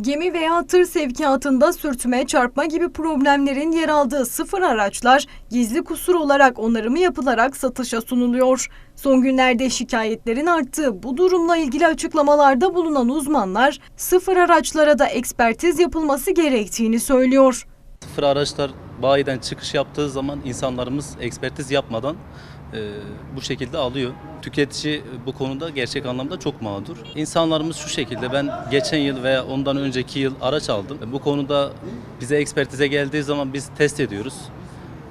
Gemi veya tır sevkiyatında sürtme, çarpma gibi problemlerin yer aldığı sıfır araçlar gizli kusur olarak onarımı yapılarak satışa sunuluyor. Son günlerde şikayetlerin arttığı bu durumla ilgili açıklamalarda bulunan uzmanlar sıfır araçlara da ekspertiz yapılması gerektiğini söylüyor. Sıfır araçlar bayiden çıkış yaptığı zaman insanlarımız ekspertiz yapmadan e, bu şekilde alıyor. Tüketici bu konuda gerçek anlamda çok mağdur. İnsanlarımız şu şekilde ben geçen yıl veya ondan önceki yıl araç aldım. Bu konuda bize ekspertize geldiği zaman biz test ediyoruz.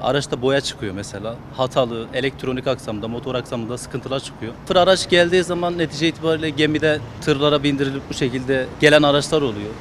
Araçta boya çıkıyor mesela. Hatalı, elektronik aksamda, motor aksamında sıkıntılar çıkıyor. Tır araç geldiği zaman netice itibariyle gemide tırlara bindirilip bu şekilde gelen araçlar oluyor.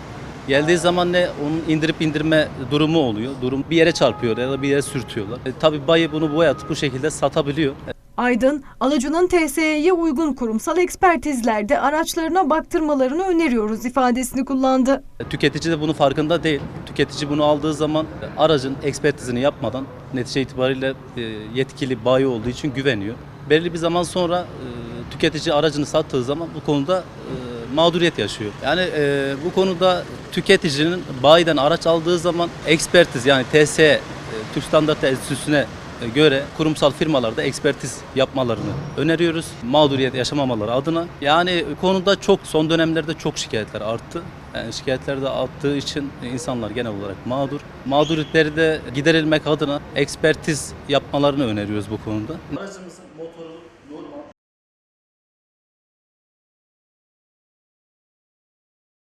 Geldiği zaman ne onun indirip indirme durumu oluyor. Durum bir yere çarpıyor ya da bir yere sürtüyorlar. E, tabii bayi bunu boyatıp bu şekilde satabiliyor. Aydın, alıcının TSE'ye uygun kurumsal ekspertizlerde araçlarına baktırmalarını öneriyoruz ifadesini kullandı. E, Tüketici de bunun farkında değil. Tüketici bunu aldığı zaman e, aracın ekspertizini yapmadan netice itibariyle e, yetkili bayi olduğu için güveniyor. Belirli bir zaman sonra e, tüketici aracını sattığı zaman bu konuda e, mağduriyet yaşıyor. Yani e, bu konuda tüketicinin bayiden araç aldığı zaman ekspertiz yani TSE, e, Türk Standart Enstitüsü'ne e, göre kurumsal firmalarda ekspertiz yapmalarını öneriyoruz. Mağduriyet yaşamamaları adına. Yani konuda çok son dönemlerde çok şikayetler arttı. Yani şikayetler de arttığı için insanlar genel olarak mağdur. Mağduriyetleri de giderilmek adına ekspertiz yapmalarını öneriyoruz bu konuda. Aracımızın motoru